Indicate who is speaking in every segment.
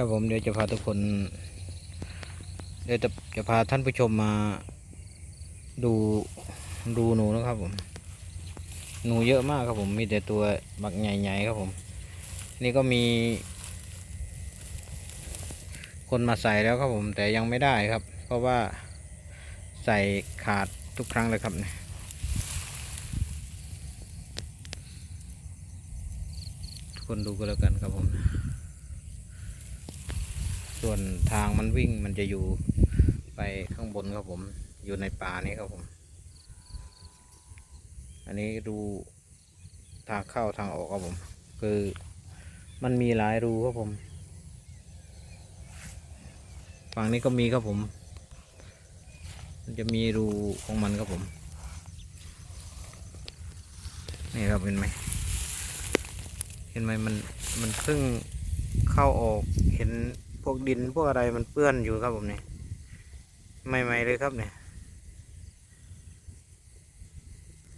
Speaker 1: ครับผมเดี๋ยวจะพาทุกคน เดี๋ยวจะจะพาท่านผู้ชมมาดูดูหนูนะครับผม หนูเยอะมากครับผม มีแต่ตัวบักใหญ่ๆครับผม นี่ก็มี คนมาใส่แล้วครับผม แต่ยังไม่ได้ครับ เพราะว่าใส่ขาดทุกครั้งเลยครับเนี่ยทุกคนดูก็แล้วกันครับผม ส่วนทางมันวิ่งมันจะอยู่ไปข้างบนครับผม อยู่ในป่านี้ครับผม อันนี้ดูทางเข้าทางออกครับผม คือมันมีหลายรูครับผม ฝั่งนี้ก็มีครับผม มันจะมีรูของมันครับผม นี่ครับเห็นไหม เห็นไหมมันมันเพิ่งเข้าออกเห็น พวกดินพวกอะไรมันเปื้อนอยู่ครับผมเนี่ยใหม่ๆเลยครับเนี่ย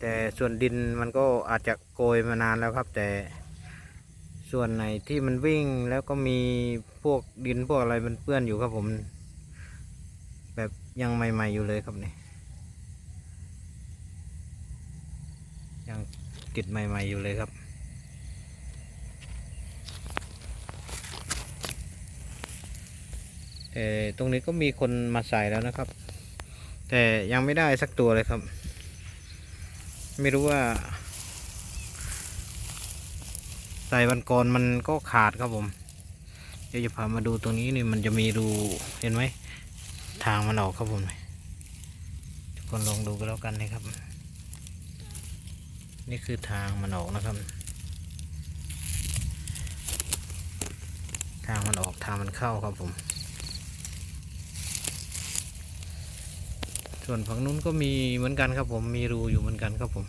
Speaker 1: แต่ส่วนดินมันก็อาจจะโกยมานานแล้วครับ แต่ส่วนไหนที่มันวิ่งแล้วก็มีพวกดินพวกอะไรมันเปื้อนอยู่ครับผม แบบยังใหม่ ๆอยู่เลยครับเนี่ยยังติดใหม่ ๆอยู่เลยครับ แต่ตรงนี้ก็มีคนมาใส่แล้วนะครับ แต่ยังไม่ได้สักตัวเลยครับ ไม่รู้ว่า ใส่วันก่อนมันก็ขาดครับผม เดี๋ยวจะพามาดูตรงนี้นี่มันจะมีรูเห็นไหมทางมันออกครับผมทุกคนลองดูก็แล้วกันนะครับ นี่คือทางมันออกนะครับ ทางมันออกทางมันเข้าครับผม ส่วนฝั่งนู้นก็มีเหมือนกันครับผมมีรูอยู่เหมือนกันครับผม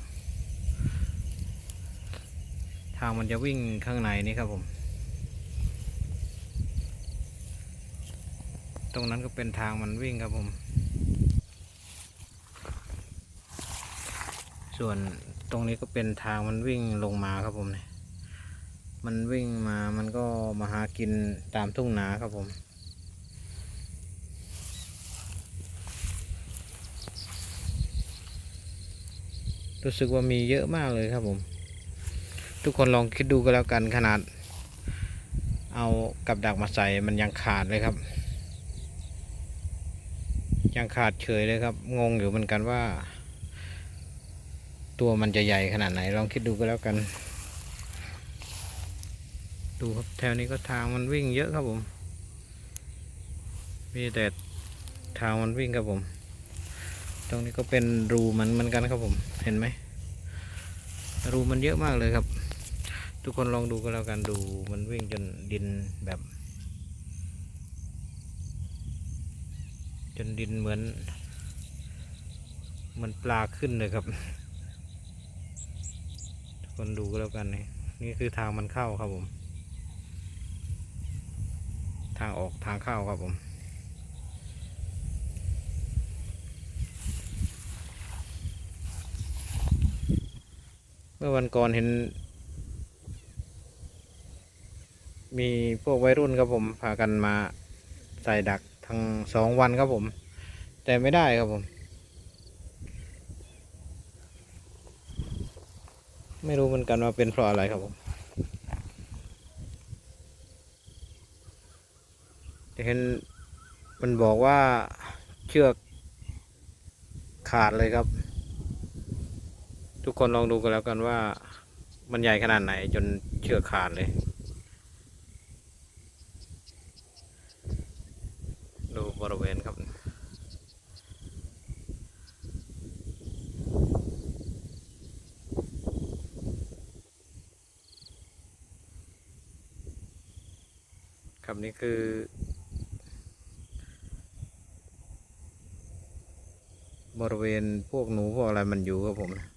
Speaker 1: ทางมันจะวิ่งข้างในนี่ครับผม ตรงนั้นก็เป็นทางมันวิ่งครับผม ส่วนตรงนี้ก็เป็นทางมันวิ่งลงมาครับผมเนี่ยมันวิ่งมามันก็มาหากินตามทุ่งนาครับผม รู้สึกว่ามีเยอะมากเลยครับผม ทุกคนลองคิดดูก็แล้วกันขนาด เอากับดักมาใส่มันยังขาดเลยครับ ยังขาดเฉยเลยครับ งงอยู่เหมือนกันว่า ตัวมันจะใหญ่ขนาดไหน ลองคิดดูก็แล้วกัน ดูครับแถวนี้ก็ทางมันวิ่งเยอะครับผม มีแต่ทางมันวิ่งครับผม ตรงนี้ก็เป็นรูมันเหมือนกันครับผมเห็นไหมรูมันเยอะมากเลยครับ ทุกคนลองดูก็แล้วกันดูมันวิ่งจนดินแบบ จนดินเหมือนเหมือนปลาขึ้นเลยครับ ทุกคนดูก็แล้วกันนี่นี่คือทางมันเข้าครับผม ทางออกทางเข้าครับผม มื่อวันก่อนเห็น มีพวกวัยรุ่นครับผม พากันมาใส่ดักทั้งสองวันครับผม แต่ไม่ได้ครับผม ไม่รู้เหมือนกันว่าเป็นเพราะอะไรครับผมแต่เห็นมันบอกว่าเชือกขาดเลยครับ ทุกคนลองดูกันแล้วกันว่า มันใหญ่ขนาดไหนจนเชือกขาดเลย ดูบริเวณครับครับนี่คือ บริเวณพวกหนูพวกอะไรมันอยู่ครับผมนะ